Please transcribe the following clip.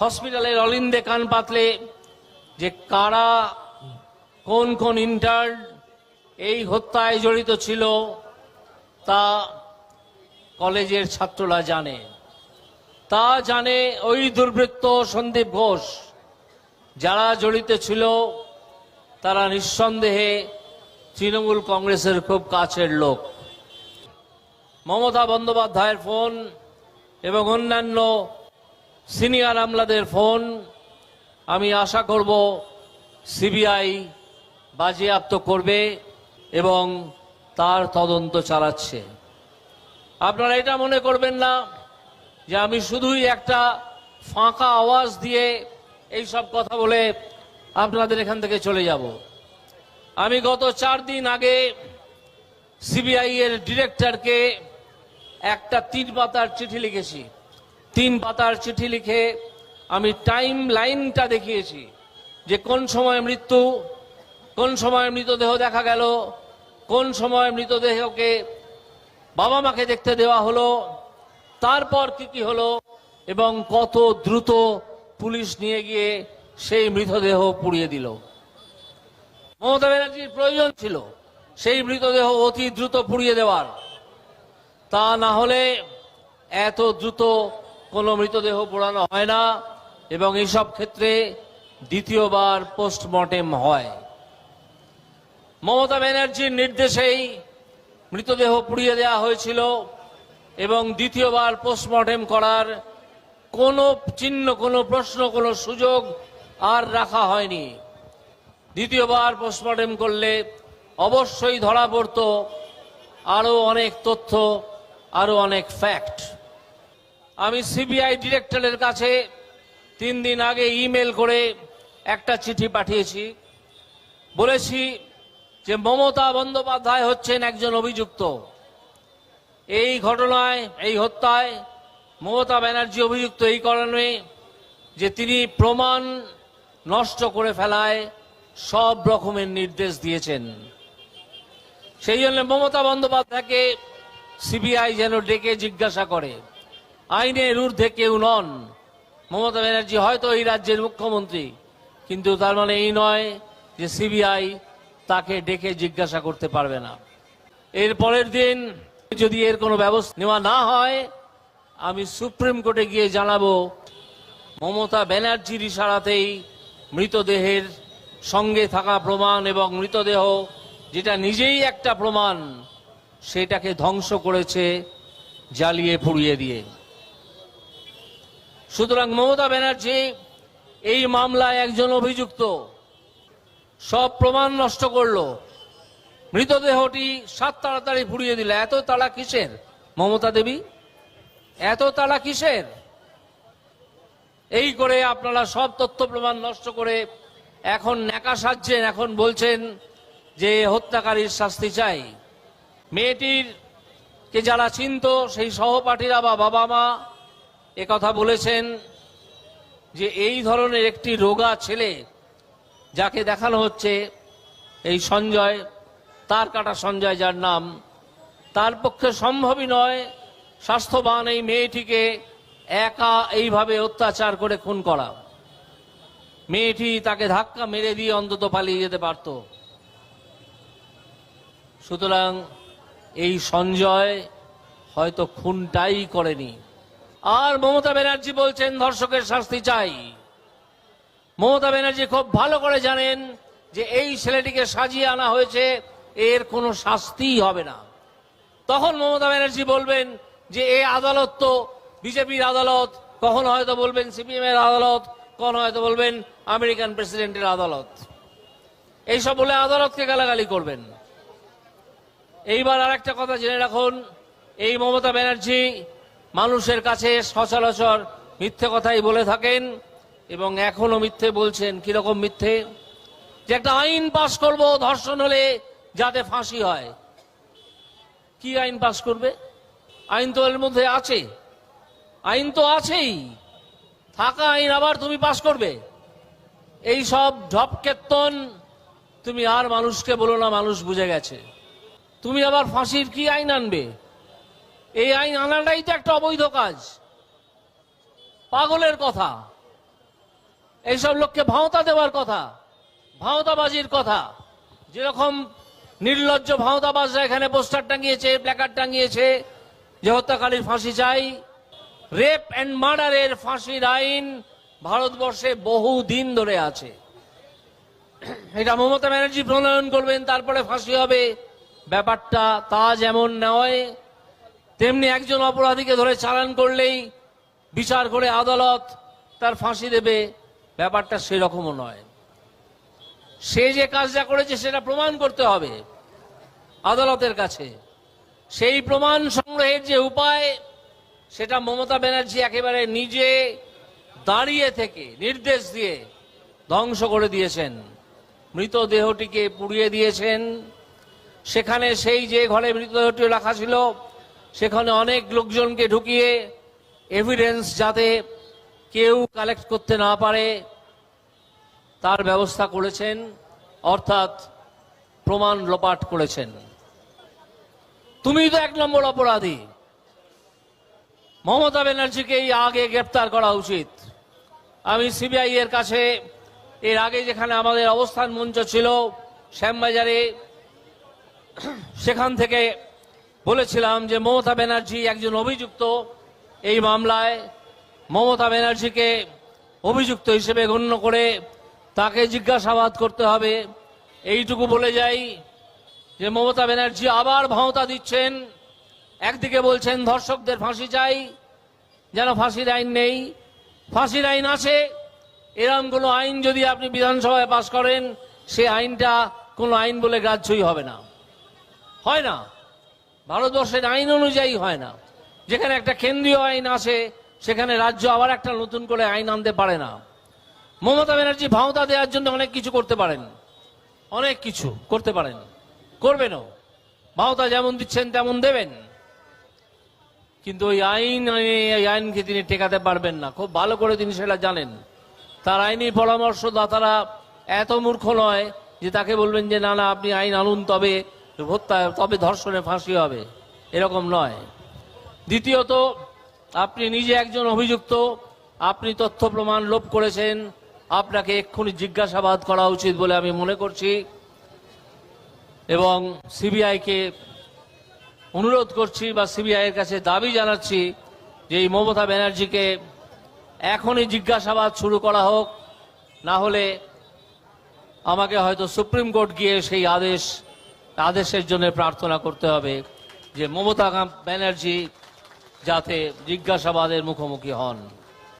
হসপিটালের অলিন্দে কান পাতলে যে কারা, কোন কোন ইন্টার্ন এই হত্যায় জড়িত ছিল তা কলেজের ছাত্ররা জানে। তা জানে ওই দুর্বৃত্ত সন্দীপ ঘোষ। যারা জড়িত ছিল, তারা নিঃসন্দেহে তৃণমূল কংগ্রেসের খুব কাছের লোক। মমতা বন্দ্যোপাধ্যায়ের ফোন এবং অন্যান্য সিনিয়র আমলাদের ফোন। আমি আশা করব সিবিআই বাজেয়াপ্ত করবে এবং তার তদন্ত চালাচ্ছে। আপনারা এটা মনে করবেন না যে আমি শুধুই একটা ফাঁকা আওয়াজ দিয়ে এই সব কথা বলে আপনাদের এখান থেকে চলে যাব। আমি গত চার দিন আগে সিবিআই এর ডিরেক্টরকে একটা তিন পাতার চিঠি লিখেছি। তিন পাতার চিঠি লিখে আমি টাইম লাইনটা দেখিয়েছি যে কোন সময় মৃত্যু, কোন সময় মৃতদেহ দেখা গেল, কোন সময় মৃতদেহকে বাবা মাকে দেখতে দেওয়া হলো, তারপর কি কি হলো এবং কত দ্রুত পুলিশ নিয়ে গিয়ে সেই মৃতদেহ পুড়িয়ে দিল। মমতা ব্যানার্জির প্রয়োজন ছিল সেই মৃতদেহ অতি দ্রুত পুড়িয়ে দেওয়ার। তা না হলে এত দ্রুত কোনো মৃতদেহ পোড়ানো হয় না এবং এইসব ক্ষেত্রে দ্বিতীয়বার পোস্টমর্টেম হয়। মমতা ব্যানার্জির নির্দেশেই মৃতদেহ পুড়িয়ে দেওয়া হয়েছিল এবং দ্বিতীয়বার পোস্টমর্টেম করার কোনো চিহ্ন, কোনো প্রশ্ন, কোনো সুযোগ আর রাখা হয়নি। দ্বিতীয়বার পোস্টমর্টেম করলে অবশ্যই ধরা পড়তো আরও অনেক তথ্য, আরও অনেক ফ্যাক্ট। আমি সিবিআই ডিরেক্টরের কাছে তিন দিন আগে ইমেল করে একটা চিঠি পাঠিয়েছি। বলেছি যে মমতা বন্দ্যোপাধ্যায় হচ্ছেন একজন অভিযুক্ত। এই ঘটনায়, এই হত্যায় মমতা ব্যানার্জি অভিযুক্ত এই কারণে যে তিনি প্রমাণ নষ্ট করে ফেলায় সব রকমের নির্দেশ দিয়েছেন। সেই জন্য মমতা বন্দ্যোপাধ্যায়কে সিবিআই যেন ডেকে জিজ্ঞাসা করে। আইনের ঊর্ধ্বে কেউ নন। মমতা ব্যানার্জি হয়তো এই রাজ্যের মুখ্যমন্ত্রী, কিন্তু তার মানে এই নয় যে সিবিআই তাকে ডেকে জিজ্ঞাসা করতে পারবে না। এর পরের দিন যদি এর কোনো ব্যবস্থা নেওয়া না হয়, আমি সুপ্রিম কোর্টে গিয়ে জানাব, মমতা ব্যানার্জির ইশারাতেই মৃতদেহের সঙ্গে থাকা প্রমাণ এবং মৃতদেহ যেটা নিজেই একটা প্রমাণ, সেটাকে ধ্বংস করেছে, জ্বালিয়ে পুড়িয়ে দিয়ে। সুতরাং মমতা ব্যানার্জি, এই মামলায় একজন অভিযুক্ত। সব প্রমাণ নষ্ট করল। মৃতদেহটি সাত তাড়াতাড়ি পুড়িয়ে দিল। এত তাড়া কিসের? মমতা দেবী, এত তাড়া কিসের? এই করে আপনারা সব তথ্য প্রমাণ নষ্ট করে এখন ন্যাকা সাজছেন, এখন বলছেন যে হত্যাকারীর শাস্তি চাই। মেয়েটির কে যারা চিনত, সেই সহপাঠীরা বা বাবা মা কথা বলেছেন যে এই ধরনের একটি রোগা ছেলে যাকে দেখানো হচ্ছে এই সঞ্জয়, তার কাটা সঞ্জয় যার নাম, তার পক্ষে সম্ভবই নয় স্বাস্থ্যবান এই মেয়েটিকে একা এইভাবে অত্যাচার করে খুন করা। মেয়েটি তাকে ধাক্কা মেরে দিয়ে অন্তত পালিয়ে যেতে পারত। সুতরাং এই সঞ্জয় হয়তো খুনটাই করেনি। আর মমতা ব্যানার্জি বলছেন ধর্ষকের শাস্তি চাই। মমতা ব্যানার্জি খুব ভালো করে জানেন যে এই ছেলেটিকে সাজিয়ে আনা হয়েছে, এর কোনো শাস্তিই হবে না। তখন মমতা ব্যানার্জি বলবেন যে, এ আদালত তো বিজেপির আদালত, কখন হয়তো বলবেন সিপিএম এর আদালত, কখন হয়তো বলবেন আমেরিকান প্রেসিডেন্টের আদালত। এইসব বলে আদালতকে গালাগালি করবেন। এইবার আর একটা কথা জেনে রাখুন, এই মমতা ব্যানার্জি মানুষের কাছে সচরাচর মিথ্যে কথাই বলে থাকেন এবং এখনও মিথ্যে বলছেন। কীরকম মিথ্যে? যে একটা আইন পাশ করব ধর্ষণ হলে যাতে ফাঁসি হয়। কি আইন পাশ করবে? আইন তো এর মধ্যে আছে। আইন তো আছেই। থাকা আইন আবার তুমি পাশ করবে। এই সব ঢপকেতন তুমি আর মানুষকে বলো না, মানুষ বুঝে গেছে। তুমি আবার ফাঁসির কি আইন আনবে? এই আইন আনাটাই তো একটা অবৈধ কাজ। পাগলের কথা। এইসব লোককে ভাওতা দেওয়ার কথা, ভাওতাবাজির কথা। যেরকম নির্লজ্জ ভাওতাবাজরা এখানে পোস্টার টাঙিয়েছে, প্ল্যাকার্ড টাঙিয়েছে যে হত্যাকারীর ফাঁসি চাই। রেপ অ্যান্ড মার্ডারের ফাঁসির আইন ভারতবর্ষে বহু দিন ধরে আছে। এটা মমতা ব্যানার্জি প্রণয়ন করবেন, তারপরে ফাঁসি হবে। ব্যাপারটা তা যেমন নয় তেমনি একজন অপরাধীকে ধরে চালান করলেই বিচার করে আদালত তার ফাঁসি দেবে। ব্যাপারটা সেরকমও নয়। সে যে কাজটা করেছে সেটা প্রমাণ করতে হবে আদালতের কাছে। সেই প্রমাণ সংগ্রহের যে উপায়, সেটা মমতা ব্যানার্জি একেবারে নিজে দাঁড়িয়ে থেকে নির্দেশ দিয়ে ধ্বংস করে দিয়েছেন। মৃতদেহটিকে পুড়িয়ে দিয়েছেন। সেখানে সেই যে ঘরে মৃতদেহটি রাখা ছিল সেখানে অনেক লোকজনকে ঢুকিয়ে এভিডেন্স যাতে কেউ কালেক্ট করতে না পারে, তার ব্যবস্থা করেছেন, অর্থাৎ প্রমাণ লোপাট করেছেন। তুমি তো এক নম্বর অপরাধী। মমতা ব্যানার্জিকেই আগে গ্রেপ্তার করা উচিত। আমি সিবিআই এর কাছে, এর আগে যেখানে আমাদের অবস্থান মঞ্চ ছিল, শ্যামবাজারে, সেখান থেকে বলেছিলাম যে মমতা ব্যানার্জি একজন অভিযুক্ত। এই মামলায় মমতা ব্যানার্জিকে অভিযুক্ত হিসেবে গণ্য করে তাকে জিজ্ঞাসাবাদ করতে হবে। এইটুকু বলে যাই যে মমতা ব্যানার্জি আবার ভাওতা দিচ্ছেন। একদিকে বলছেন, ধর্ষকদের ফাঁসি চাই, যেন ফাঁসির আইন নেই। ফাঁসির আইন আছে, এরম কোনো আইন যদি আপনি বিধানসভায় পাশ করেন, সে আইনটা কোনো আইন বলে গ্রাহ্যই হবে না। হয় না? ভারতবর্ষের আইন অনুযায়ী হয় না। যেখানে একটা কেন্দ্রীয় আইন আছে সেখানে রাজ্য আবার একটা নতুন করে আইন আনতে পারে না। মমতা ব্যানার্জি ভাওতা দেওয়ার জন্য অনেক কিছু করতে পারেন। অনেক কিছু করতে পারেন। করবেনও। ভাওতা যেমন দিচ্ছেন, তেমন দেবেন। কিন্তু ওই আইন, এই আইনকে তিনি টেকাতে পারবেন না। খুব ভালো করে তিনি সেটা জানেন। তার আইনি পরামর্শদাতারা এত মূর্খ নয় যে তাকে বলবেন যে, না না, আপনি আইন আনুন, তবে হত্যা তবে ধর্ষণে ফাঁসি হবে। এরকম নয়। দ্বিতীয়ত, আপনি নিজে একজন অভিযুক্ত, আপনি তথ্য প্রমাণ লোপ করেছেন, আপনাকে এক্ষুনি জিজ্ঞাসাবাদ করা উচিত বলে আমি মনে করছি। এবং সিবিআইকে অনুরোধ করছি বা সিবিআই এর কাছে দাবি জানাচ্ছি যে এই মমতা ব্যানার্জিকে এখনই জিজ্ঞাসাবাদ শুরু করা হোক, না হলে আমাকে হয়তো সুপ্রিম কোর্ট গিয়ে সেই আদেশ আদেশের জন্য প্রার্থনা করতে হবে যে মমতা ব্যানার্জি যাতে জিজ্ঞাসাবাদের মুখোমুখি হন।